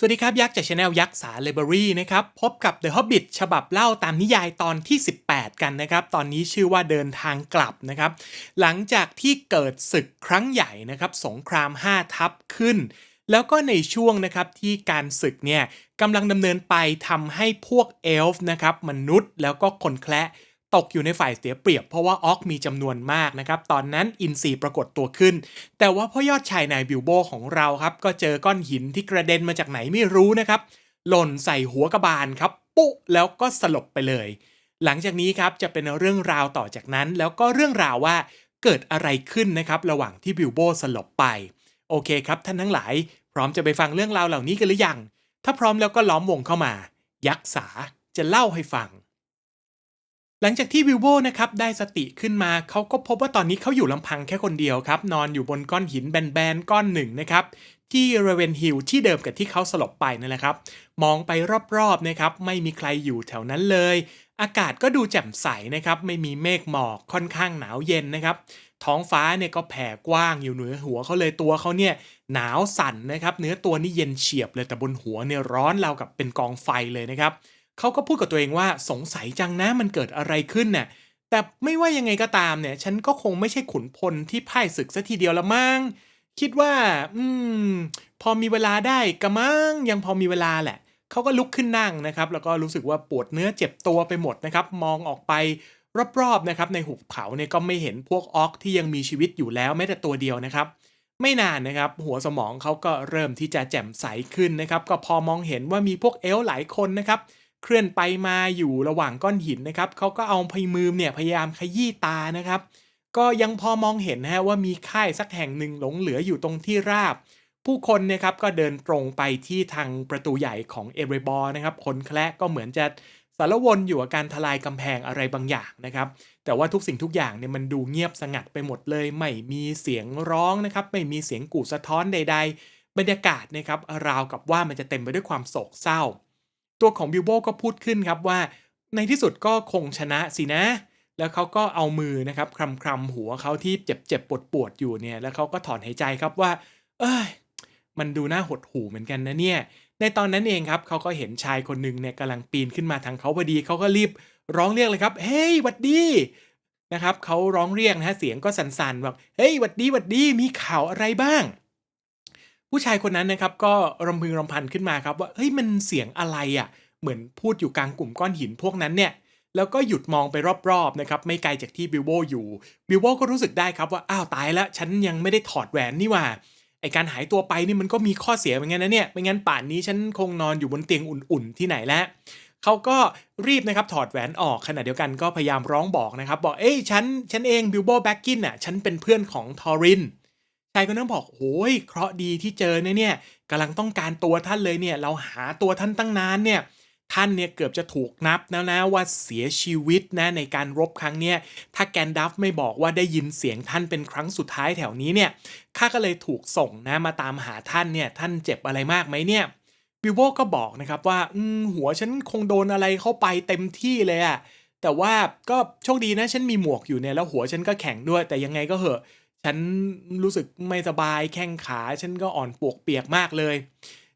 สวัสดีครับ ยักษ์จากช anel ยักษ์สาเลเบอรี่นะครับ พบกับ The Hobbit ฉบับเล่าตามนิยายตอนที่ 18 กันนะครับ ตอนนี้ชื่อว่าเดินทางกลับนะครับ หลังจากที่เกิดศึกครั้งใหญ่นะครับ สงคราม 5 ทัพขึ้น แล้วก็ในช่วงนะครับที่การศึกเนี่ยกำลังดำเนินไปทำให้พวกเอลฟ์นะครับ มนุษย์แล้วก็คนแคระ ตกอยู่ในฝ่ายเสียเปรียบเพราะว่าออกมีจำนวนมากนะครับ ตอนนั้นอินซีปรากฏตัวขึ้น แต่ว่าพ่อยอดชายนายบิลโบของเราครับ ก็เจอก้อนหินที่กระเด็นมาจากไหนไม่รู้นะครับ หล่นใส่หัวกระบาลครับ ปุ๊แล้วก็สลบไปเลย หลังจากนี้ครับจะเป็นเรื่องราวต่อจากนั้น แล้วก็เรื่องราวว่าเกิดอะไรขึ้นนะครับระหว่างที่บิลโบสลบไป โอเคครับท่านทั้งหลาย พร้อมจะไปฟังเรื่องราวเหล่านี้กันหรือยัง ถ้าพร้อมแล้วก็ล้อมวงเข้ามา ยักษ์สาจะเล่าให้ฟัง หลังจากที่วิลโวนะครับได้สติขึ้นมาเขาก็พบว่าตอนนี้เขาอยู่ลำพังแค่คนเดียวครับ นอนอยู่บนก้อนหินแบนๆก้อนหนึ่งนะครับ ที่เรเวนฮิลที่เดิมกับที่เขาสลบไปนั่นแหละครับ มองไปรอบๆนะครับ ไม่มีใครอยู่แถวนั้นเลย อากาศก็ดูแจ่มใสนะครับ ไม่มีเมฆหมอกค่อนข้างหนาวเย็นนะครับ ท้องฟ้าเนี่ยก็แผ่กว้างอยู่เหนือหัวเขาเลยตัวเขาเนี่ยหนาวสั่นนะครับ เนื้อตัวนี่เย็นเฉียบเลยแต่บนหัวเนี่ยร้อนราวกับเป็นกองไฟเลยนะครับ เขาก็พูดกับตัวเองว่าสงสัยจังนะมันเกิดอะไรขึ้นน่ะแต่ไม่ว่ายังไงก็ตามเนี่ย ฉันก็คงไม่ใช่ขุนพลที่พ่ายศึกซะทีเดียวละมั้งคิดว่า อืม พอมีเวลาได้กะมังยังพอมีเวลาแหละเขาก็ลุกขึ้นนั่งนะครับ แล้วก็รู้สึกว่าปวดเนื้อเจ็บตัวไปหมดนะครับ มองออกไปรอบๆนะครับในหุบเขาเนี่ยก็ไม่เห็นพวกออกที่ยังมีชีวิตอยู่แล้วแม้แต่ตัวเดียวนะครับ ไม่นานนะครับ หัวสมองเขาก็เริ่มที่จะแจ่มใสขึ้นนะครับ ก็พอมองเห็นว่ามีพวกเอลหลายคนนะครับ เคลื่อนไปมาอยู่ระหว่างก้อนหินนะครับเขาก็เอาพยมือเนี่ยพยายามขยี้ตานะครับ ก็ยังพอมองเห็นนะฮะว่ามีค่ายสักแห่งหนึ่งหลงเหลืออยู่ตรงที่ราบ ผู้คนนะครับก็เดินตรงไปที่ทางประตูใหญ่ของเอเรบอร์นะครับคนแคละก็เหมือนจะสารวนอยู่กับการทลายกำแพงอะไรบางอย่างนะครับ แต่ว่าทุกสิ่งทุกอย่างเนี่ยมันดูเงียบสงัดไปหมดเลย ไม่มีเสียงร้องนะครับ ไม่มีเสียงกู่สะท้อนใด ๆ บรรยากาศนะครับราวกับว่ามันจะเต็มไปด้วยความโศกเศร้า ตัวของบิลโบก็พูดขึ้นครับว่าในที่สุดก็คงชนะสินะ แล้วเขาก็เอามือนะครับคลำคลำหัวเขาที่เจ็บเจ็บปวดปวดอยู่เนี่ย แล้วเขาก็ถอนหายใจครับว่า เอ้ย มันดูน่าหดหู่เหมือนกันนะเนี่ย ในตอนนั้นเองครับเขาก็เห็นชายคนหนึ่งเนี่ยกำลังปีนขึ้นมาทางเขาพอดีเขาก็รีบร้องเรียกเลยครับ เฮ้ยหวัดดีนะครับเขาร้องเรียกนะฮะเสียงก็สั่นๆแบบเฮ้ยหวัดดีหวัดดีมีข่าวอะไรบ้าง ผู้ชายคนนั้นนะครับก็รำพึงรำพันขึ้นมาครับว่าเฮ้ยมันเสียงอะไรอะ่ะ เหมือนพูดอยู่กลางกลุ่มก้อนหินพวกนั้นเนี่ยแล้วก็หยุดมองไปรอบๆนะครับไม่ไกลจากที่บิลโบอยู่บิลโบก็รู้สึกได้ครับว่าอ้าวตายแล้วฉันยังไม่ได้ถอดแหวนนี่ว่าไอการหายตัวไปนี่มันก็มีข้อเสียเหมือนกันนะเนี่ยไม่งั้นป่านนี้ฉันคงนอนอยู่บนเตียงอุ่นๆที่ไหนแล้วเขาก็รีบนะครับถอดแหวนออกขณะเดียวกันก็พยายามร้องบอกนะครับบอกเอ้ยฉันฉันเองบิลโบแบ็กกินอะฉันเป็นเพื่อนของทอรินายคนนั้นบอกโอ้ยเคราะห์ดีที่เจอเนี่ยเนี่ยกำลังต้องการตัวท่านเลยเนี่ยเราหาตัวท่านตั้งนานเนี่ยท่านเนี่ยเกือบจะถูกนับแล้วนะว่าเสียชีวิตนะในการรบครั้งเนี้ยถ้าแกนดัฟไม่บอกว่าได้ยินเสียงท่านเป็นครั้งสุดท้ายแถวนี้เนี่ยข้าก็เลยถูกส่งนะมาตามหาท่านเนี่ยท่านเจ็บอะไรมากไหมเนี่ยบิลโบก็บอกนะครับว่าอืมหัวฉันคงโดนอะไรเข้าไปเต็มที่เลยอะแต่ว่าก็โชคดีนะฉันมีหมวกอยู่เนี่ยแล้วหัวฉันก็แข็งด้วย แต่ยังไงก็เหอะ ฉันรู้สึกไม่สบายแข้งขา ฉันก็อ่อนปวกเปียกมากเลย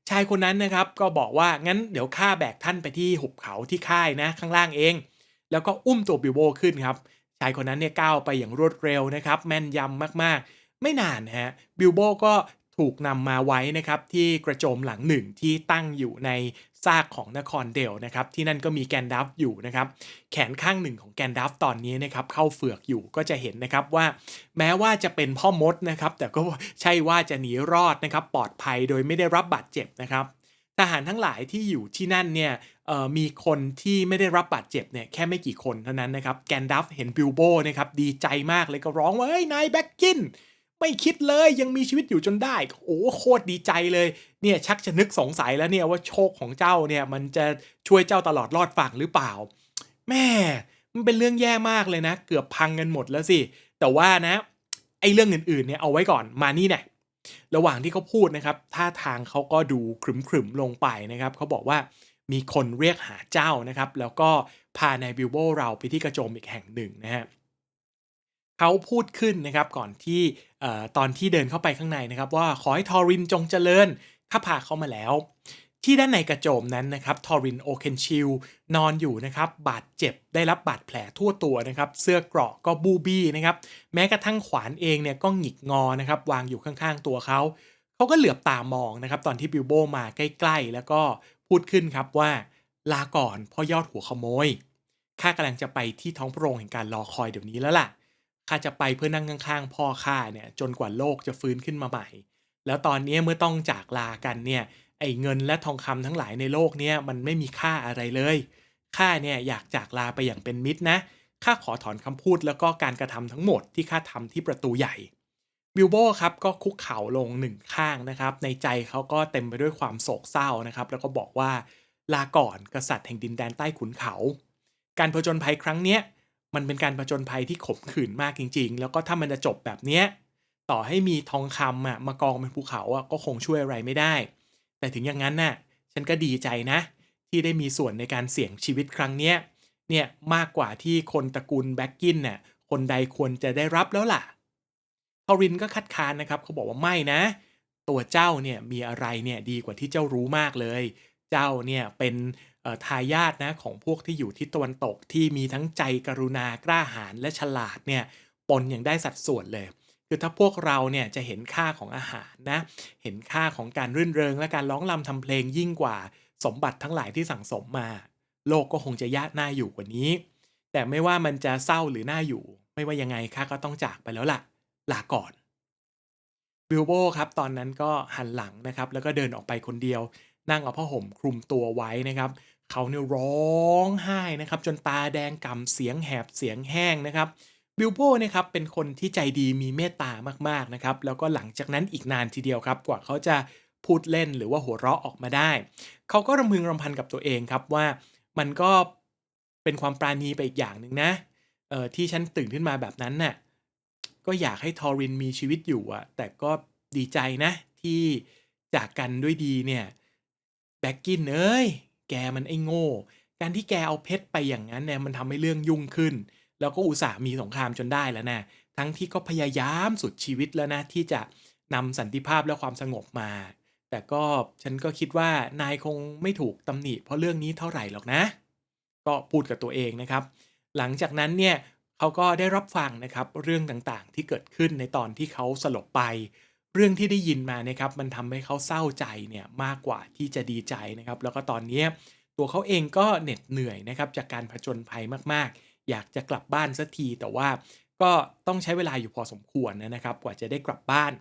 ชายคนนั้นนะครับก็บอกว่างั้นเดี๋ยวข้าแบกท่านไปที่หุบเขาที่ค่ายนะข้างล่างเอง แล้วก็อุ้มตัวบิวโบขึ้นครับ ชายคนนั้นเนี่ยก้าวไปอย่างรวดเร็วนะครับ แม่นยำมากๆ ไม่นานนะฮะบิวโบก็ ถูกนำมาไว้นะครับที่กระโจมหลังหนึ่งที่ตั้งอยู่ในซากของนครเดลนะครับที่นั่นก็มีแกนดัฟอยู่นะครับแขนข้างหนึ่งของแกนดัฟตอนนี้นะครับเข้าเฟือกอยู่ก็จะเห็นนะครับว่า แม้ว่าจะเป็นพ่อมดนะครับแต่ก็ใช่ว่าจะหนีรอดนะครับปลอดภัยโดยไม่ได้รับบาดเจ็บนะครับทหารทั้งหลายที่อยู่ที่นั่นเนี่ยมีคนที่ไม่ได้รับบาดเจ็บเนี่ยแค่ไม่กี่คนเท่านั้นนะครับแกนดัฟเห็นบิลโบนะครับดีใจมากเลยก็ร้องว่าเฮ้ยนายแบ็กกิน ไม่คิดเลยยังมีชีวิตอยู่จนได้ โอ้โคตรดีใจเลยเนี่ยชักจะนึกสงสัยแล้วเนี่ยว่าโชคของเจ้าเนี่ยมันจะช่วยเจ้าตลอดรอดฝั่งหรือเปล่า แม่มันเป็นเรื่องแย่มากเลยนะ เกือบพังกันหมดแล้วสิ แต่ว่านะไอ้เรื่องอื่นๆเนี่ยเอาไว้ก่อนมานี่เนี่ยระหว่างที่เขาพูดนะครับท่าทางเขาก็ดูขรึมๆลงไปนะครับเขาบอกว่ามีคนเรียกหาเจ้านะครับ แล้วก็พานายบิลโบเราไปที่กระโจมอีกแห่งหนึ่งนะฮะ เขาพูดขึ้นนะครับก่อนที่ตอนที่เดินเข้าไปข้างในนะครับ ว่าขอให้ทอรินจงเจริญข้าพาเขามาแล้ว ที่ด้านในกระโจมนั้นนะครับทอรินโอเคนชิลนอนอยู่นะครับบาดเจ็บได้รับบาดแผลทั่วตัวนะครับ เสื้อเกราะก็บูบี้นะครับแม้กระทั่งขวานเองเนี่ยก็หงิกงอนะครับวางอยู่ข้างๆตัวเขาเขาก็เหลือบตามองนะครับตอนที่บิลโบมาใกล้ๆ แล้วก็พูดขึ้นครับว่าลาก่อนพ่อยอดหัวขโมยข้ากำลังจะไปที่ท้องพระโรงแห่งการรอคอยเดี๋ยวนี้แล้วล่ะ ข้าจะไปเพื่อนั่งข้างๆพ่อข้าเนี่ยจนกว่าโลกจะฟื้นขึ้นมาใหม่ แล้วตอนนี้เมื่อต้องจากลากันเนี่ยไอ้เงินและทองคำทั้งหลายในโลกเนี่ยมันไม่มีค่าอะไรเลยข้าเนี่ยอยากจากลาไปอย่างเป็นมิตรนะข้าขอถอนคำพูดแล้วก็การกระทำทั้งหมดที่ข้าทำที่ประตูใหญ่บิลโบครับก็คุกเข่าลงหนึ่งข้างนะครับในใจเขาก็เต็มไปด้วยความโศกเศร้านะครับแล้วก็บอกว่าลาก่อนกษัตริย์แห่งดินแดนใต้ขุนเขา การผจญภัยครั้งเนี้ย มันเป็นการผจญภัยที่ขมขื่นมากจริง ๆ แล้วก็ถ้ามันจะจบแบบเนี้ยต่อให้มีทองคำอะมากองเป็นภูเขาอะก็คงช่วยอะไรไม่ได้ แต่ถึงอย่างนั้นน่ะฉันก็ดีใจนะ ที่ได้มีส่วนในการเสี่ยงชีวิตครั้งเนี้ยเนี่ยมากกว่าที่คนตระกูลแบ็กกินน่ะคนใดควรจะได้รับแล้วล่ะทอรินก็คัดค้านนะครับเขาบอกว่าไม่นะ ตัวเจ้าเนี่ยมีอะไรเนี่ยดีกว่าที่เจ้ารู้มากเลย เจ้าเนี่ยเป็น ทายาทนะของพวกที่อยู่ที่ตะวันตกที่มีทั้งใจกรุณากล้าหาญและฉลาดเนี่ยปนอย่างได้สัดส่วนเลย คือถ้าพวกเราเนี่ยจะเห็นค่าของอาหารนะเห็นค่าของการรื่นเริงและการร้องรำทำเพลงยิ่งกว่าสมบัติทั้งหลายที่สั่งสมมา โลกก็คงจะยากน่าอยู่กว่านี้ แต่ไม่ว่ามันจะเศร้าหรือน่าอยู่ ไม่ว่ายังไงข้าก็ต้องจากไปแล้วล่ะลาก่อนบิลโบครับตอนนั้นก็หันหลังนะครับแล้วก็เดินออกไปคนเดียว นั่งเอาผ้าห่มคลุมตัวไว้นะครับ เขาเนี่ยร้องไห้นะครับ จนตาแดงกำเสียงแหบเสียงแห้งนะครับบิลโบนะครับเป็นคนที่ใจดีมีเมตตามากๆนะครับ แล้วก็หลังจากนั้นอีกนานทีเดียวครับ กว่าเขาจะพูดเล่นหรือว่าหัวเราะออกมาได้ เขาก็รำพึงรำพันกับตัวเองครับว่ามันก็เป็นความปราณีไปอีกอย่างหนึ่งนะเออที่ฉันตื่นขึ้นมาแบบนั้นน่ะก็อยากให้ทอรินมีชีวิตอยู่อะแต่ก็ดีใจนะที่จากกันด้วยดีเนี่ยแบ็กกินเอ้ย แกมันไอ้โง่ การที่แกเอาเพชรไปอย่างนั้นเนี่ยมันทำให้เรื่องยุ่งขึ้น แล้วก็อุตส่าห์มีสงครามจนได้แล้วนะ ทั้งที่ก็พยายามสุดชีวิตแล้วนะที่จะนำสันติภาพและความสงบมา แต่ก็ฉันก็คิดว่านายคงไม่ถูกตำหนิเพราะเรื่องนี้เท่าไหร่หรอกนะ ก็พูดกับตัวเองนะครับ หลังจากนั้นเนี่ยเขาก็ได้รับฟังนะครับเรื่องต่างๆที่เกิดขึ้นในตอนที่เขาสลบไป เรื่องที่ได้ยินมานะครับมันทำให้เขาเศร้าใจเนี่ยมากกว่าที่จะดีใจนะครับ แล้วก็ตอนนี้ตัวเขาเองก็เหน็ดเหนื่อยนะครับจากการผจญภัยมากๆ อยากจะกลับบ้านสักทีแต่ว่าก็ต้องใช้เวลาอยู่พอสมควรนะครับ กว่าจะได้กลับบ้าน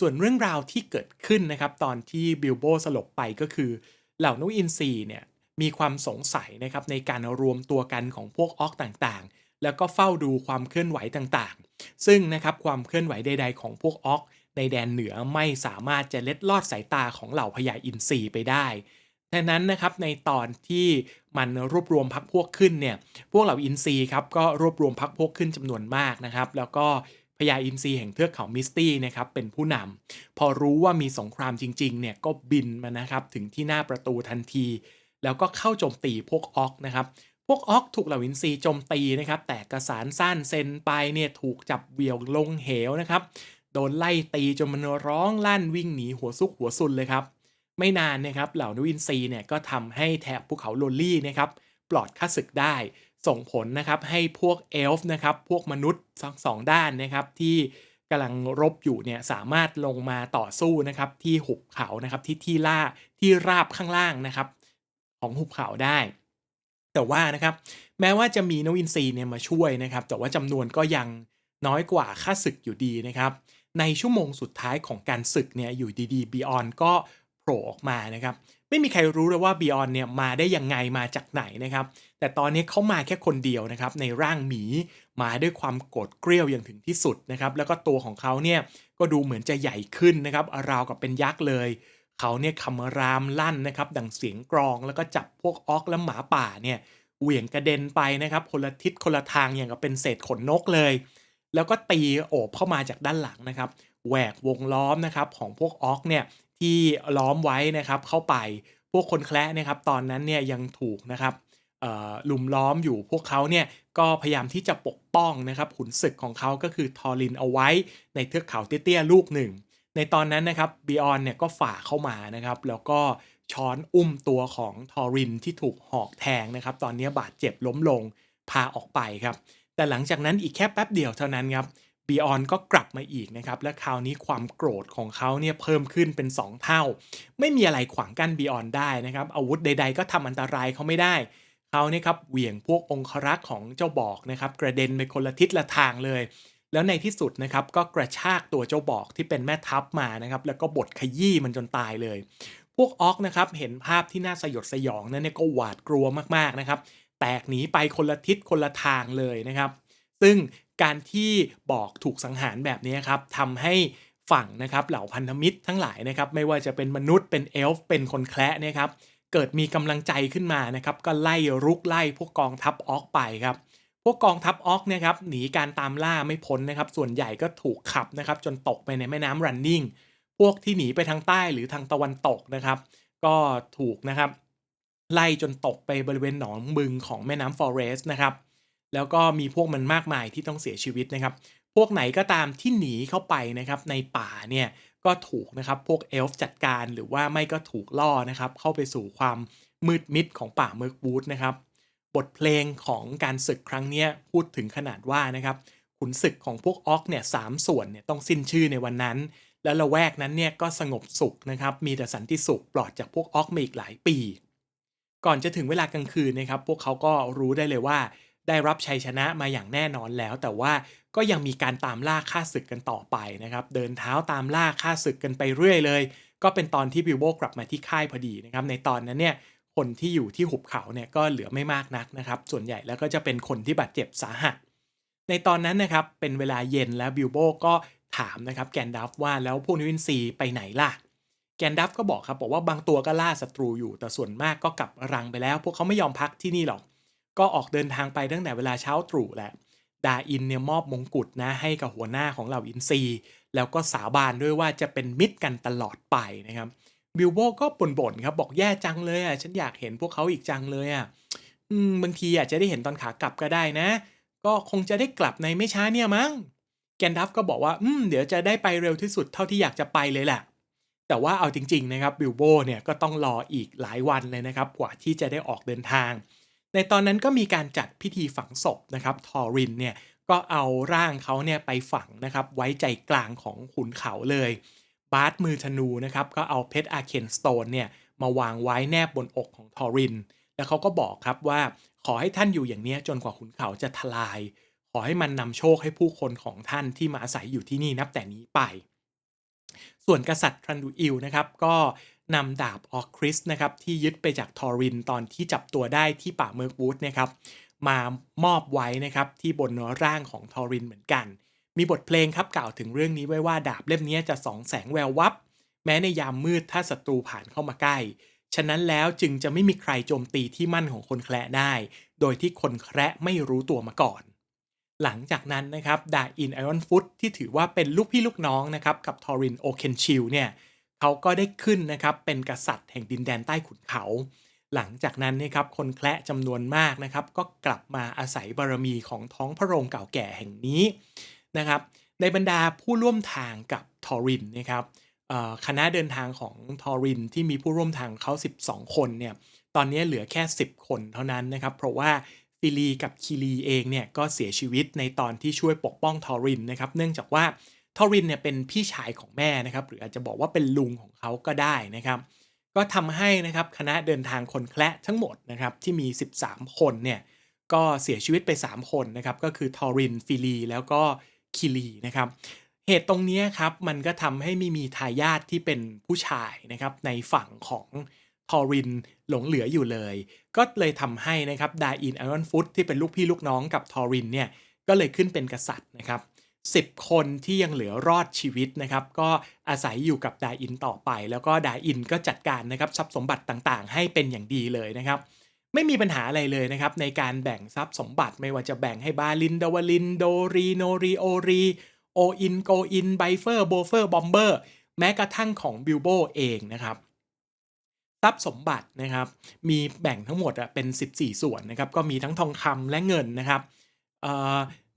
ส่วนเรื่องราวที่เกิดขึ้นนะครับ ตอนที่บิลโบสลบไปก็คือ เหล่านกอินทรีเนี่ยมีความสงสัยนะครับในการรวมตัวกันของพวกออกต่างๆ แล้วก็เฝ้าดูความเคลื่อนไหวต่างๆ ซึ่งนะครับความเคลื่อนไหวใด ๆ ของพวกออก ในแดนเหนือไม่สามารถจะเล็ดลอดสายตาของเหล่าพญาอินทรีไปได้ดังนั้นนะครับในตอนที่มันรวบรวมพักพวกขึ้นเนี่ยพวกเหล่าอินทรีครับก็รวบรวมพักพวกขึ้นจำนวนมากนะครับ แล้วก็พญาอินทรีแห่งเทือกเขามิสตี้นะครับเป็นผู้นำพอรู้ว่ามีสงครามจริงๆเนี่ยก็บินมานะครับถึงที่หน้าประตูทันที แล้วก็เข้าโจมตีพวกออกนะครับพวกออกถูกเหล่าอินทรีโจมตีนะครับแต่กระสานสั้นเซนไปเนี่ยถูกจับเวี่ยวลงเหวนะครับ โดนไล่ตีจนมันร้องลั่นวิ่งหนีหัวซุกหัวซุนเลยครับ ไม่นานนะครับเหล่านูอินซีเนี่ยก็ทำให้แถบภูเขาโลลี่นะครับปลอดค่าศึกได้ ส่งผลนะครับให้พวกเอลฟ์นะครับพวกมนุษย์ทั้งสองด้านนะครับที่กำลังรบอยู่เนี่ยสามารถลงมาต่อสู้นะครับที่หุบเขานะครับที่ที่ล่าที่ราบข้างล่างนะครับของหุบเขาได้ แต่ว่านะครับแม้ว่าจะมีนวินซีเนี่ยมาช่วยนะครับแต่ว่าจำนวนก็ยังน้อยกว่าค่าศึกอยู่ดีนะครับ ในชั่วโมงสุดท้ายของการศึกเนี่ยอยู่ดีๆบีออนก็โผล่ออกมานะครับไม่มีใครรู้เลยว่าบีออนเนี่ยมาได้ยังไงมาจากไหนนะครับ แต่ตอนนี้เขามาแค่คนเดียวนะครับในร่างหมีมาด้วยความโกรธเกรี้ยวอย่างถึงที่สุดนะครับแล้วก็ตัวของเขาเนี่ยก็ดูเหมือนจะใหญ่ขึ้นนะครับราวกับเป็นยักษ์เลยเขาเนี่ยคำรามลั่นนะครับดังเสียงกรองแล้วก็จับพวกออกและหมาป่าเนี่ยเหวี่ยงกระเด็นไปนะครับคนละทิศคนละทางอย่างกับเป็นเศษขนนกเลย แล้วก็ตีโอบเข้ามาจากด้านหลังนะครับแหวกวงล้อมนะครับของพวกออกเนี่ยที่ล้อมไว้นะครับเข้าไปพวกคนแคละนะครับตอนนั้นเนี่ยยังถูกนะครับลุมล้อมอยู่พวกเขาเนี่ยก็พยายามที่จะปกป้องนะครับขุนศึกของเขาก็คือทอรินเอาไว้ในเทือกเขาเตี้ยๆลูกหนึ่ง ในตอนนั้นนะครับบีออนเนี่ยก็ฝ่าเข้ามานะครับแล้วก็ช้อนอุ้มตัวของทอรินที่ถูกหอกแทงนะครับตอนนี้บาดเจ็บล้มลงพาออกไปครับ แต่หลังจากนั้นอีกแค่แป๊บเดียวเท่านั้นครับบีออนก็กลับมาอีกนะครับ และคราวนี้ความโกรธของเขาเนี่ยเพิ่มขึ้นเป็น 2 เท่า ไม่มีอะไรขวางกั้นบีออนได้นะครับ อาวุธใด ๆ ก็ทำอันตรายเขาไม่ได้เขาเนี่ยครับเหวี่ยงพวกองครักษ์ของเจ้าบอกนะครับกระเด็นไปคนละทิศละทางเลย แล้วในที่สุดนะครับก็กระชากตัวเจ้าบอกที่เป็นแม่ทัพมานะครับแล้วก็บดขยี้มันจนตายเลย พวกออกนะครับเห็นภาพที่น่าสยดสยองนั้นเนี่ยก็หวาดกลัวมากๆนะครับ แตกหนีไปคนละทิศคนละทางเลยนะครับ ซึ่งการที่บอกถูกสังหารแบบนี้ครับทำให้ฝั่งนะครับเหล่าพันธมิตรทั้งหลายนะครับไม่ว่าจะเป็นมนุษย์เป็นเอลฟ์เป็นคนแคระเนี่ยครับเกิดมีกำลังใจขึ้นมานะครับก็ไล่รุกไล่พวกกองทัพออกไปครับพวกกองทัพออกเนี่ยครับหนีการตามล่าไม่พ้นนะครับส่วนใหญ่ก็ถูกขับนะครับจนตกไปในแม่น้ำรันนิ่งพวกที่หนีไปทางใต้หรือทางตะวันตกนะครับก็ถูกนะครับ ไล่จนตกไปบริเวณหนองบึงของแม่น้ำฟอเรสต์นะครับ แล้วก็มีพวกมันมากมายที่ต้องเสียชีวิตนะครับ พวกไหนก็ตามที่หนีเข้าไปนะครับในป่าเนี่ยก็ถูกนะครับพวกเอลฟ์จัดการหรือว่าไม่ก็ถูกล่อนะครับเข้าไปสู่ความมืดมิดของป่าเมิร์กวูดนะครับ บทเพลงของการศึกครั้งนี้พูดถึงขนาดว่านะครับขุนศึกของพวกออกเนี่ยสามส่วนเนี่ยต้องสิ้นชื่อในวันนั้น แล้วละแวกนั้นเนี่ยก็สงบสุขนะครับมีแต่สันติสุขปลอดจากพวกออกมาอีกหลายปี ก่อนจะถึงเวลากลางคืนนะครับพวกเขาก็รู้ได้เลยว่า ได้รับชัยชนะมาอย่างแน่นอนแล้ว แต่ว่าก็ยังมีการตามล่าฆ่าศึกกันต่อไปนะครับ เดินเท้าตามล่าฆ่าศึกกันไปเรื่อยเลย ก็เป็นตอนที่บิลโบกลับมาที่ค่ายพอดีนะครับ ในตอนนั้นเนี่ยคนที่อยู่ที่หุบเขาเนี่ยก็เหลือไม่มากนักนะครับ ส่วนใหญ่แล้วก็จะเป็นคนที่บาดเจ็บสาหัส ในตอนนั้นนะครับเป็นเวลาเย็นแล้วบิลโบก็ถามนะครับแกนดัฟว่าแล้วพวกนิวินซีไปไหนล่ะ แกนดัฟก็บอกครับบอกว่าบางตัวก็ล่าศัตรูอยู่ แต่ส่วนมากก็กลับรังไปแล้ว พวกเขาไม่ยอมพักที่นี่หรอก ก็ออกเดินทางไปตั้งแต่เวลาเช้าตรู่แหละดาอินเนี่ยมอบมงกุฎนะให้กับหัวหน้าของเหล่าอินซีแล้วก็สาบานด้วยว่าจะเป็นมิตรกันตลอดไปนะครับบิลโบก็บ่นๆครับบอกแย่จังเลยอะฉันอยากเห็นพวกเขาอีกจังเลยอะบางทีอาจจะได้เห็นตอนขากลับก็ได้นะ ก็คงจะได้กลับในไม่ช้าเนี่ยมั้งแกนดัฟก็บอกว่าอืมเดี๋ยวจะได้ไปเร็วที่สุดเท่าที่อยากจะไปเลยแหละ แต่ว่าเอาจริง ๆ นะครับบิลโบเนี่ยก็ต้องรออีกหลายวันเลยนะครับ กว่าที่จะได้ออกเดินทาง ในตอนนั้นก็มีการจัดพิธีฝังศพนะครับทอรินเนี่ยก็เอาร่างเขาเนี่ยไปฝังนะครับไว้ใจกลางของขุนเขาเลยบาร์สมือธนูนะครับก็เอาเพชรอาเคนสโตนเนี่ยมาวางไว้แนบบนอกของทอริน แล้วเขาก็บอกครับว่าขอให้ท่านอยู่อย่างนี้จนกว่าขุนเขาจะทลาย ขอให้มันนำโชคให้ผู้คนของท่านที่มาอาศัยอยู่ที่นี่นับแต่นี้ไป ส่วนกษัตริย์ทรันดูอิลนะครับก็นำดาบออกคริสนะครับที่ยึดไปจากทอรินตอนที่จับตัวได้ที่ป่าเมิร์กวูดนะครับมามอบไว้นะครับที่บนร่างของทอรินเหมือนกัน มีบทเพลงครับกล่าวถึงเรื่องนี้ไว้ว่าดาบเล่มนี้จะส่องแสงแวววับ แม้ในยามมืดถ้าศัตรูผ่านเข้ามาใกล้ ฉะนั้นแล้วจึงจะไม่มีใครโจมตีที่มั่นของคนแคระได้ โดยที่คนแคระไม่รู้ตัวมาก่อน หลังจากนั้นนะครับดาอินไอรอนฟุตที่ถือว่าเป็นลูกพี่ลูกน้องนะครับกับทอรินโอเคนชิลเนี่ยเขาก็ได้ขึ้นนะครับเป็นกษัตริย์แห่งดินแดนใต้ขุนเขา หลังจากนั้นนะครับคนแคระจำนวนมากนะครับก็กลับมาอาศัยบารมีของท้องพระโรงเก่าแก่แห่งนี้นะครับในบรรดาผู้ร่วมทางกับทอรินนะครับคณะเดินทางของทอรินที่มีผู้ร่วมทางเขา 12 คนเนี่ยตอนนี้เหลือแค่ 10 คนเท่านั้นนะครับ เพราะว่า ฟิลีกับคิรีเองเนี่ยก็เสียชีวิตในตอนที่ช่วยปกป้องทอรินนะครับ เนื่องจากว่าทอรินเนี่ยเป็นพี่ชายของแม่นะครับ หรืออาจจะบอกว่าเป็นลุงของเขาก็ได้นะครับ ก็ทำให้นะครับคณะเดินทางคนแคละทั้งหมดนะครับที่มี 13 คนเนี่ยก็เสียชีวิตไป 3 คนนะครับ ก็คือทอรินฟิลีแล้วก็คิรีนะครับเหตุตรงนี้ครับมันก็ทำให้ไม่มีทายาทที่เป็นผู้ชายนะครับในฝั่งของ ทอรินหลงเหลืออยู่เลย ก็เลยทำให้นะครับดาอินไอรอนฟุตที่เป็นลูกพี่ลูกน้องกับทอรินเนี่ยก็เลยขึ้นเป็นกษัตริย์นะครับ10 คนที่ยังเหลือรอดชีวิตนะครับ ก็อาศัยอยู่กับดาอินต่อไป แล้วก็ดาอินก็จัดการนะครับทรัพย์สมบัติต่างๆ ให้เป็นอย่างดีเลยนะครับ ไม่มีปัญหาอะไรเลยนะครับ ในการแบ่งทรัพย์สมบัติไม่ว่าจะแบ่งให้บาลินดาวลินโดรีโนรีโอรีโออินโกอินไบเฟอร์โบเฟอร์บอมเบอร์แม้กระทั่งของบิลโบเองนะครับ ทรัพย์สมบัตินะครับ มีแบ่งทั้งหมดเป็น 14 ส่วนนะครับ ก็มีทั้งทองคำและเงินนะครับ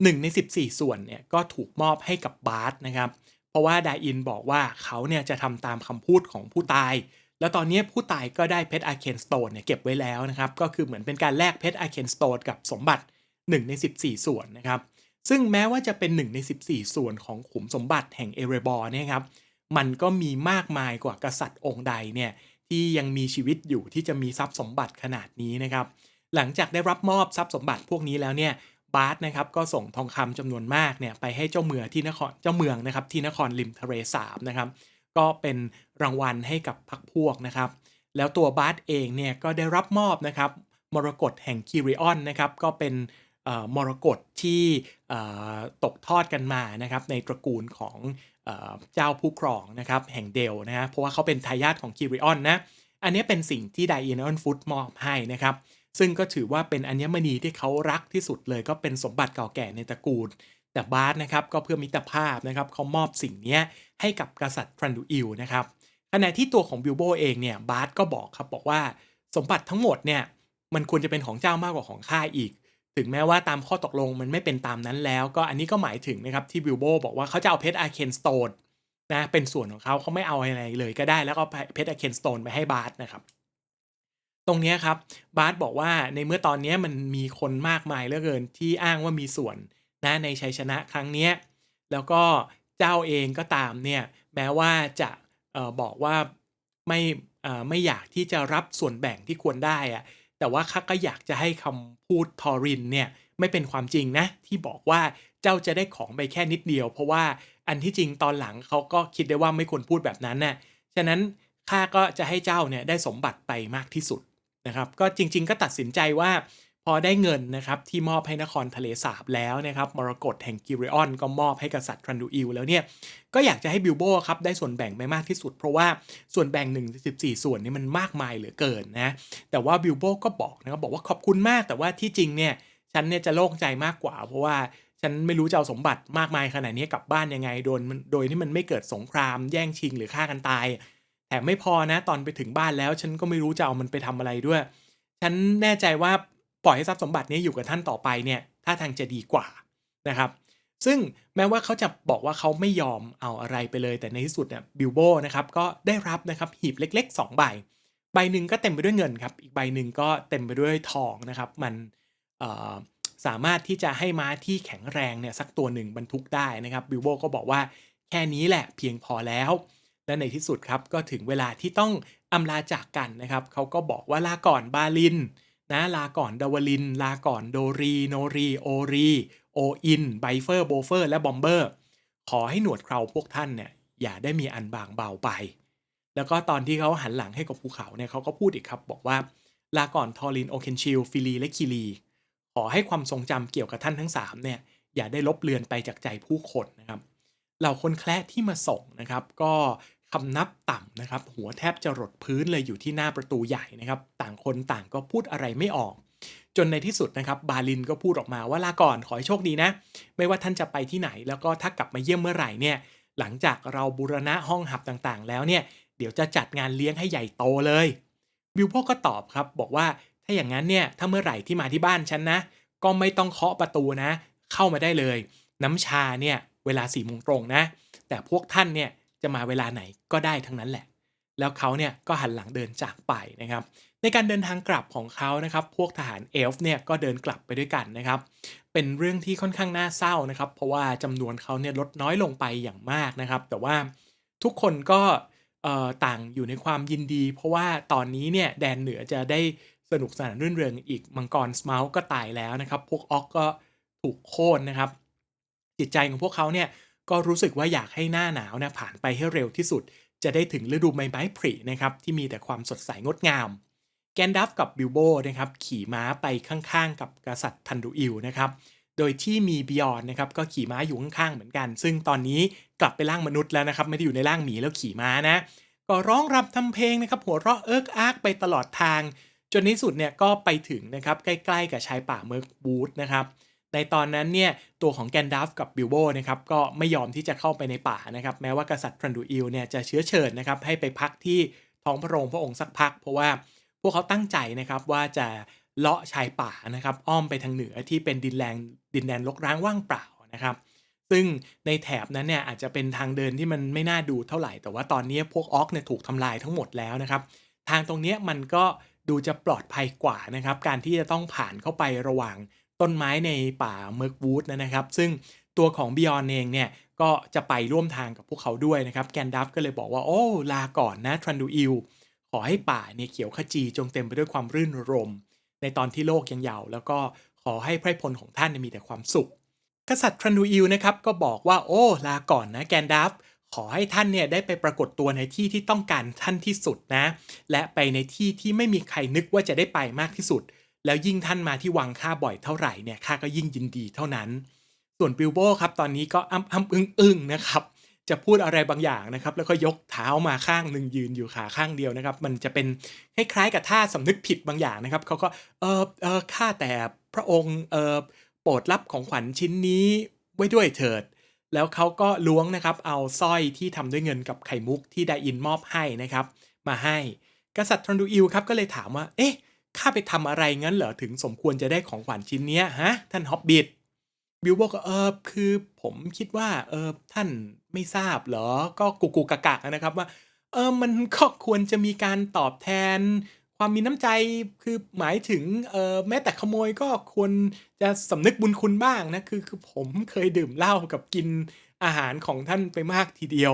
หนึ่งใน 14 ส่วนเนี่ยก็ถูกมอบให้กับบาร์สนะครับ เพราะว่าไดอินบอกว่าเขาเนี่ยจะทำตามคำพูดของผู้ตาย แล้วตอนนี้ผู้ตายก็ได้เพชรอาเคนสโตนเนี่ยเก็บไว้แล้วนะครับ ก็คือเหมือนเป็นการแลกเพชรอาเคนสโตนกับสมบัติ 1 ใน 14 ส่วนนะครับ ซึ่งแม้ว่าจะเป็น 1 ใน 14 ส่วนของขุมสมบัติแห่งเอเรบอร์เนี่ยครับ มันก็มีมากมายกว่ากษัตริย์องค์ใดเนี่ย ที่ยังมีชีวิตอยู่ที่จะมีทรัพย์สมบัติขนาดนี้นะครับ หลังจากได้รับมอบทรัพย์สมบัติพวกนี้แล้วเนี่ยบาร์สนะครับก็ส่งทองคำจำนวนมากเนี่ยไปให้เจ้าเมืองที่นครเจ้าเมืองนะครับที่นครริมทะเลสาบนะครับ ก็เป็นรางวัลให้กับพรรคพวกนะครับ แล้วตัวบาร์สเองเนี่ยก็ได้รับมอบนะครับมรกตแห่งคิริออนนะครับก็เป็นมรกตที่ตกทอดกันมานะครับในตระกูลของ เจ้าผู้ครองนะครับแห่งเดลนะฮะเพราะว่าเขาเป็นทายาทของคิริออนนะอันนี้เป็นสิ่งที่ไดเอินออนฟุตมอบให้นะครับซึ่งก็ถือว่าเป็นอัญมณีที่เขารักที่สุดเลยก็เป็นสมบัติเก่าแก่ในตระกูล แต่บาร์สนะครับก็เพื่อมิตรภาพนะครับเขามอบสิ่งนี้ให้กับกษัตริย์ทรันดูอิลนะครับขณะที่ตัวของบิลโบเองเนี่ยบาร์สก็บอกครับบอกว่าสมบัติทั้งหมดเนี่ยมันควรจะเป็นของเจ้ามากกว่าของข้าอีก ถึงแม้ว่าตามข้อตกลงมันไม่เป็นตามนั้นแล้วก็อันนี้ก็หมายถึงนะครับที่บิลโบบอกว่าเขาจะเอาเพชรอาเคนสโตนนะเป็นส่วนของเขาเขาไม่เอาอะไรเลยก็ได้แล้วก็เพชรอาเคนสโตนไปให้บาร์สนะครับ ตรงนี้ครับบาร์สบอกว่าในเมื่อตอนนี้มันมีคนมากมายเหลือเกินที่อ้างว่ามีส่วนนะในชัยชนะครั้งนี้แล้วก็เจ้าเองก็ตามเนี่ยแม้ว่าจะเออบอกว่าไม่เออไม่อยากที่จะรับส่วนแบ่งที่ควรได้อะ แต่ว่าข้าก็อยากจะให้คำพูดทอรินเนี่ยไม่เป็นความจริงนะ ที่บอกว่าเจ้าจะได้ของไปแค่นิดเดียว เพราะว่าอันที่จริงตอนหลังเขาก็คิดได้ว่าไม่ควรพูดแบบนั้นน่ะฉะนั้นข้าก็จะให้เจ้าเนี่ยได้สมบัติไปมากที่สุดนะครับ ก็จริง ๆ ก็ตัดสินใจว่า พอได้เงินนะครับที่มอบให้นครทะเลสาบแล้วนะครับมรกตแห่งกิริออนก็มอบให้กษัตริย์ทรันดูอิลแล้วเนี่ยก็อยากจะให้บิลโบครับได้ส่วนแบ่งไปมากที่สุด เพราะว่าส่วนแบ่ง1 14ส่วนนี่มันมากมายเหลือเกินนะแต่ว่าบิลโบก็บอกนะครับบอกว่าขอบคุณมากแต่ว่าที่จริงเนี่ยฉันเนี่ยจะโล่งใจมากกว่า เพราะว่าฉันไม่รู้จะเอาสมบัติมากมายขนาดนี้กลับบ้านยังไงโดยโดยที่มันไม่เกิดสงครามแย่งชิงหรือฆ่ากันตายแถมไม่พอนะตอนไปถึงบ้านแล้ว ฉันก็ไม่รู้จะเอามันไปทำอะไรด้วย ฉันแน่ใจว่า ปล่อยให้ทรัพย์สมบัตินี้อยู่กับท่านต่อไปเนี่ยถ้าทางจะดีกว่านะครับ ซึ่งแม้ว่าเขาจะบอกว่าเขาไม่ยอมเอาอะไรไปเลย แต่ในที่สุดเนี่ยบิลโบนะครับก็ได้รับนะครับหีบเล็ก ๆ 2 ใบ ใบหนึ่งก็เต็มไปด้วยเงินครับ อีกใบหนึ่งก็เต็มไปด้วยทองนะครับ มันสามารถที่จะให้ม้าที่แข็งแรงเนี่ยสักตัวหนึ่งบรรทุกได้นะครับบิลโบก็บอกว่าแค่นี้แหละเพียงพอแล้ว และในที่สุดครับก็ถึงเวลาที่ต้องอำลาจากกันนะครับเขาก็บอกว่าลาก่อนบาลิน นะลาก่อนดาวลิน ลาก่อนโดรีโนรีโอรีโออินไบเฟอร์โบเฟอร์ และบอมเบอร์ ขอให้หนวดเคราพวกท่านเนี่ยอย่าได้มีอันบางเบาไป แล้วก็ตอนที่เขาหันหลังให้กับภูเขาเนี่ยเขาก็พูดอีกครับ บอกว่า ลาก่อนทอรินโอเคนชิลฟิลีและคิรีขอให้ความทรงจำเกี่ยวกับท่านทั้ง3เนี่ยอย่าได้ลบเลือนไปจากใจผู้คนนะครับเหล่าคนแคละที่มาส่งนะครับ ก็ คำนับต่ำนะครับ หัวแทบจะรดพื้นเลยอยู่ที่หน้าประตูใหญ่นะครับ ต่างคนต่างก็พูดอะไรไม่ออก จนในที่สุดนะครับ บาลินก็พูดออกมาว่าลาก่อนขอให้โชคดีนะ ไม่ว่าท่านจะไปที่ไหน แล้วก็ถ้ากลับมาเยี่ยมเมื่อไหร่เนี่ย หลังจากเราบูรณะห้องหับต่างๆ แล้วเนี่ย เดี๋ยวจะจัดงานเลี้ยงให้ใหญ่โตเลย บิลโพก็ตอบครับ บอกว่าถ้าอย่างนั้นเนี่ย ถ้าเมื่อไหร่ที่มาที่บ้านฉันนะ ก็ไม่ต้องเคาะประตูนะ เข้ามาได้เลย น้ำชาเนี่ย เวลาสี่โมงตรงนะ แต่พวกท่านเนี่ย จะมาเวลาไหนก็ได้ทั้งนั้นแหละ แล้วเขาเนี่ยก็หันหลังเดินจากไปนะครับ ในการเดินทางกลับของเขานะครับ พวกทหารเอลฟ์เนี่ยก็เดินกลับไปด้วยกันนะครับ เป็นเรื่องที่ค่อนข้างน่าเศร้านะครับ เพราะว่าจำนวนเขาเนี่ยลดน้อยลงไปอย่างมากนะครับ แต่ว่าทุกคนก็ต่างอยู่ในความยินดี เพราะว่าตอนนี้เนี่ยแดนเหนือจะได้สนุกสนานรื่นเริงอีกมังกรสมาลก็ตายแล้วนะครับ พวกออกก็ถูกโค่นนะครับ จิตใจของพวกเขาเนี่ย ก็รู้สึกว่าอยากให้หน้าหนาวนะผ่านไปให้เร็วที่สุด จะได้ถึงฤดูใบไม้ผลินะครับที่มีแต่ความสดใสงดงาม แกนดัฟกับบิลโบนะครับขี่ม้าไปข้างๆ กับกษัตริย์ทันดูอิลนะครับโดยที่มีบิออนนะครับก็ขี่ม้าอยู่ข้างๆเหมือนกัน ซึ่งตอนนี้กลับไปร่างมนุษย์แล้วนะครับไม่ได้อยู่ในร่างหมีแล้วขี่ม้านะ ก็ร้องรำทำเพลงนะครับหัวเราะเอิกอักไปตลอดทาง จนในสุดเนี่ยก็ไปถึงนะครับใกล้ๆกับชายป่าเมิร์กบูธนะครับ ในตอนนั้นเนี่ยตัวของแกนดัฟกับบิลโบนะครับก็ไม่ยอมที่จะเข้าไปในป่านะครับแม้ว่ากษัตริย์ทรันดูอิลเนี่ยจะเชื้อเชิญนะครับให้ไปพักที่ท้องพระโรงพระองค์สักพัก เพราะว่าพวกเขาตั้งใจนะครับว่าจะเลาะชายป่านะครับอ้อมไปทางเหนือที่เป็นดินแดนดินแดนลกร้างว่างเปล่านะครับซึ่งในแถบนั้นเนี่ยอาจจะเป็นทางเดินที่มันไม่น่าดูเท่าไหร่ แต่ว่าตอนนี้พวกออกเนี่ยถูกทำลายทั้งหมดแล้วนะครับทางตรงนี้มันก็ดูจะปลอดภัยกว่านะครับการที่จะต้องผ่านเข้าไประหว่าง ต้นไม้ในป่าเมอร์กวูดนะครับ ซึ่งตัวของบิออนเองเนี่ยก็จะไปร่วมทางกับพวกเขาด้วยนะครับแกนดัฟก็เลยบอกว่าโอ้ลาก่อนนะทรันดูอิลขอให้ป่าเนี่ยเขียวขจีจงเต็มไปด้วยความรื่นรม ในตอนที่โลกยังเยาว์แล้วก็ขอให้ไพรพลของท่านนมีแต่ความสุข กษัตริย์ทรันดูอิลนะครับก็บอกว่าโอ้ลาก่อนนะแกนดัฟขอให้ท่านเนี่ยได้ไปปรากฏตัวในที่ที่ต้องการท่านที่สุดนะ และไปในที่ที่ไม่มีใครนึกว่าจะได้ไปมากที่สุด แล้วยิ่งท่านมาที่วังข้าบ่อยเท่าไหร่เนี่ยข้าก็ยิ่งยินดีเท่านั้น ส่วนบิลโบครับตอนนี้ก็อ้ำอ้ำอึ้งอึ้งนะครับจะพูดอะไรบางอย่างนะครับ แล้วก็ยกเท้ามาข้างหนึ่งยืนอยู่ขาข้างเดียวนะครับ มันจะเป็นคล้ายๆกับท่าสำนึกผิดบางอย่างนะครับเขาก็เออเออข้าแต่พระองค์เออโปรดรับของขวัญชิ้นนี้ไว้ด้วยเถิด แล้วเขาก็ล้วงนะครับ เอาสร้อยที่ทำด้วยเงินกับไข่มุกที่ไดอินมอบให้นะครับ มาให้ กษัตริย์ทรนดูอิลครับก็เลยถามว่า เอ๊ะ ข้าไปทำอะไรงั้นเหรอถึงสมควรจะได้ของขวัญชิ้นเนี้ยฮะ ท่านฮอบบิทบิลบอกก็เออคือผมคิดว่าเออท่านไม่ทราบเหรอ ก็กุกกุกกะกะนะครับว่า เออมันก็ควรจะมีการตอบแทน ความมีน้ำใจคือหมายถึงเออแม้แต่ขโมยก็ควรจะสำนึกบุญคุณบ้างนะคือคือผมเคยดื่มเหล้ากับกินอาหารของท่านไปมากทีเดียว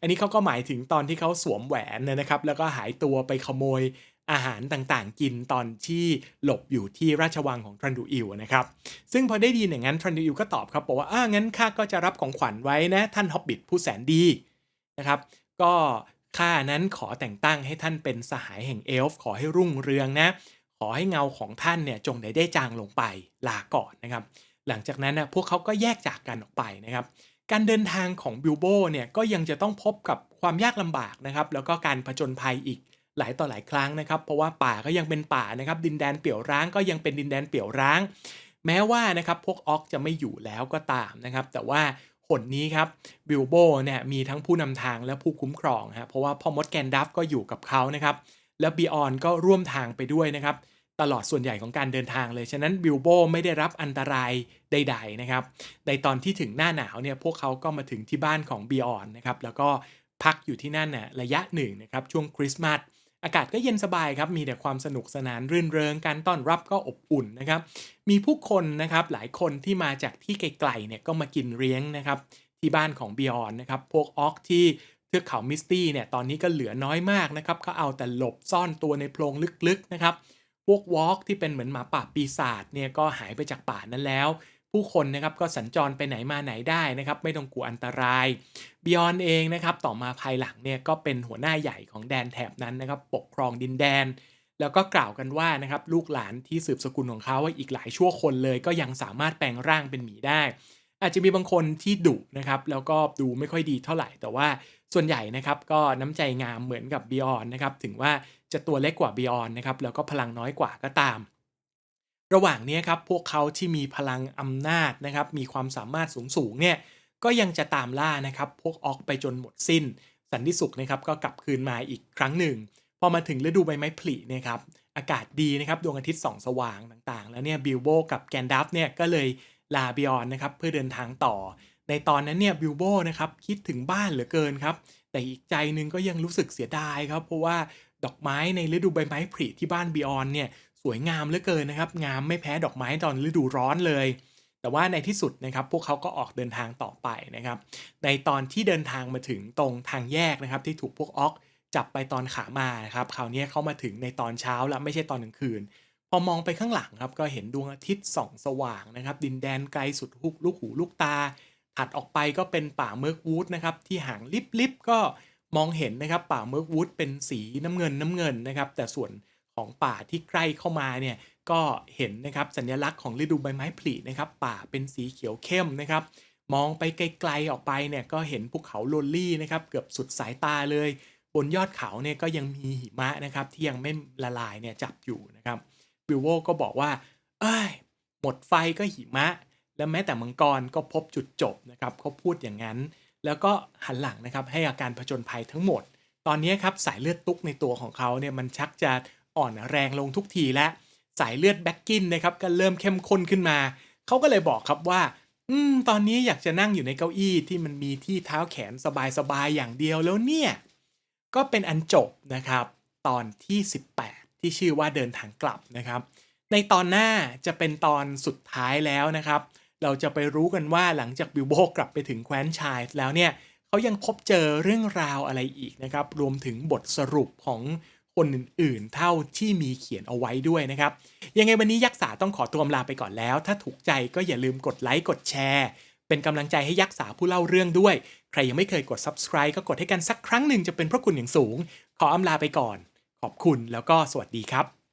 อันนี้เขาก็หมายถึงตอนที่เขาสวมแหวนนะครับ แล้วก็หายตัวไปขโมย อาหารต่างๆ กินตอนที่หลบอยู่ที่ราชวังของทรันดูอิลนะครับ ซึ่งพอได้ดีอย่างนั้นทรันดูอิลก็ตอบครับบอกว่าอ่างั้นข้าก็จะรับของขวัญไว้นะท่านฮอบบิทผู้แสนดีนะครับ ก็ข้านั้นขอแต่งตั้งให้ท่านเป็นสหายแห่งเอลฟ์ขอให้รุ่งเรืองนะขอให้เงาของท่านเนี่ยจงได้ได้จางลงไปลาก่อนนะครับ หลังจากนั้นนะพวกเขาก็แยกจากกันออกไปนะครับ การเดินทางของบิลโบเนี่ยก็ยังจะต้องพบกับความยากลำบากนะครับ แล้วก็การผจญภัยอีก หลายต่อหลายครั้งนะครับ เพราะว่าป่าก็ยังเป็นป่านะครับ ดินแดนเปี่ยวร้างก็ยังเป็นดินแดนเปี่ยวร้าง แม้ว่านะครับพวกออกจะไม่อยู่แล้วก็ตามนะครับ แต่ว่าหนนี้ครับบิลโบเนี่ยมีทั้งผู้นำทางและผู้คุ้มครองฮะเพราะว่าพ่อมดแกนดัฟก็อยู่กับเขานะครับแล้วบีออนก็ร่วมทางไปด้วยนะครับตลอดส่วนใหญ่ของการเดินทางเลย ฉะนั้นบิลโบไม่ได้รับอันตรายใด ๆนะครับ ในตอนที่ถึงหน้าหนาวเนี่ยพวกเขาก็มาถึงที่บ้านของบีออนนะครับแล้วก็พักอยู่ที่นั่นน่ะระยะหนึ่งนะครับช่วงคริสต์มาส อากาศก็เย็นสบายครับ มีแต่ความสนุกสนานรื่นเริง การต้อนรับก็อบอุ่นนะครับ มีผู้คนนะครับหลายคนที่มาจากที่ไกลๆเนี่ยก็มากินเลี้ยงนะครับที่บ้านของบีออนนะครับ พวกออกที่เทือกเขามิสตี้เนี่ยตอนนี้ก็เหลือน้อยมากนะครับเขาเอาแต่หลบซ่อนตัวในโพรงลึกๆนะครับ พวกวอล์กที่เป็นเหมือนหมาป่าปีศาจเนี่ยก็หายไปจากป่านั้นแล้ว ผู้คนนะครับก็สัญจรไปไหนมาไหนได้นะครับไม่ต้องกลัวอันตรายบิออนเองนะครับต่อมาภายหลังเนี่ยก็เป็นหัวหน้าใหญ่ของแดนแถบนั้นนะครับปกครองดินแดน แล้วก็กล่าวกันว่านะครับลูกหลานที่สืบสกุลของเขาว่าอีกหลายชั่วคนเลย ก็ยังสามารถแปลงร่างเป็นหมีได้ อาจจะมีบางคนที่ดุนะครับแล้วก็ดูไม่ค่อยดีเท่าไหร่แต่ว่าส่วนใหญ่นะครับก็น้ำใจงามเหมือนกับบิออนนะครับถึงว่าจะตัวเล็กกว่าบิออนนะครับแล้วก็พลังน้อยกว่าก็ตาม ระหว่างนี้ครับพวกเขาที่มีพลังอำนาจนะครับมีความสามารถสูงสูงเนี่ยก็ยังจะตามล่านะครับพวกออกไปจนหมดสิ้น สันติสุขนะครับก็กลับคืนมาอีกครั้งหนึ่ง พอมาถึงฤดูใบไม้ผลิเนะครับอากาศดีนะครับดวงอาทิตย์ส่องสว่างต่างๆ แล้วเนี่ยบิลโบกับแกนดัฟเนี่ยก็เลยลาบิออนนะครับเพื่อเดินทางต่อ ในตอนนั้นเนี่ยบิลโบนะครับคิดถึงบ้านเหลือเกินครับแต่อีกใจนึงก็ยังรู้สึกเสียดายครับเพราะว่าดอกไม้ในฤดูใบไม้ผลิที่บ้านบิออนเนี่ย วยงามเหลือเกินนะครับ งามไม่แพ้ดอกไม้ตอนฤดูร้อนเลย แต่ว่าในที่สุดนะครับพวกเขาก็ออกเดินทางต่อไปนะครับ ในตอนที่เดินทางมาถึงตรงทางแยกนะครับ ที่ถูกพวกออกจับไปตอนขามานะครับคราวนี้เขามาถึงในตอนเช้าแล้วไม่ใช่ตอนกลางคืน พอมองไปข้างหลังครับก็เห็นดวงอาทิตย์ส่องสว่างนะครับ ดินแดนไกลสุดหุกลูกหูลูกตาถัดออกไปก็เป็นป่าเมิร์กวูดนะครับที่ห่างลิบๆก็มองเห็นนะครับป่าเมิร์กวูดเป็นสีน้ำเงินน้ำเงินนะครับ แต่ส่วน ของป่าที่ใกล้เข้ามาเนี่ยก็เห็นนะครับสัญลักษณ์ของฤดูใบไม้ผลินะครับ ป่าเป็นสีเขียวเข้มนะครับ มองไปไกลๆออกไปเนี่ยก็เห็นภูเขาโลลลี่นะครับเกือบสุดสายตาเลย บนยอดเขาเนี่ยก็ยังมีหิมะนะครับที่ยังไม่ละลายเนี่ยจับอยู่นะครับบิลโวก็บอกว่า เอ้ยหมดไฟก็หิมะ และแม้แต่มังกรก็พบจุดจบนะครับเขาพูดอย่างนั้น แล้วก็หันหลังนะครับให้อาการผจญภัยทั้งหมด ตอนนี้ครับสายเลือดตุ๊กในตัวของเขาเนี่ยมันชักจะ อ่อนแรงลงทุกทีและสายเลือดแบ็กกินนะครับก็เริ่มเข้มข้นขึ้นมา เขาก็เลยบอกครับว่า อืม ตอนนี้อยากจะนั่งอยู่ในเก้าอี้ที่มันมีที่เท้าแขนสบายๆอย่างเดียวแล้วเนี่ย ก็เป็นอันจบนะครับ ตอนที่ 18 ที่ชื่อว่าเดินทางกลับนะครับ ในตอนหน้าจะเป็นตอนสุดท้ายแล้วนะครับ เราจะไปรู้กันว่าหลังจากบิลโบกลับไปถึงแคว้นชายแล้วเนี่ยเขายังพบเจอเรื่องราวอะไรอีกนะครับ รวมถึงบทสรุปของ คนอื่นๆ เท่าที่มีเขียนเอาไว้ด้วยนะครับ ยังไงวันนี้ยักษ์สาต้องขอตัวลาไปก่อนแล้ว ถ้าถูกใจก็อย่าลืมกดไลค์กดแชร์ เป็นกำลังใจให้ยักษ์สาผู้เล่าเรื่องด้วย ใครยังไม่เคยกด subscribe ก็กดให้กันสักครั้งหนึ่งจะเป็นพระคุณอย่างสูง ขออำลาไปก่อน ขอบคุณแล้วก็สวัสดีครับ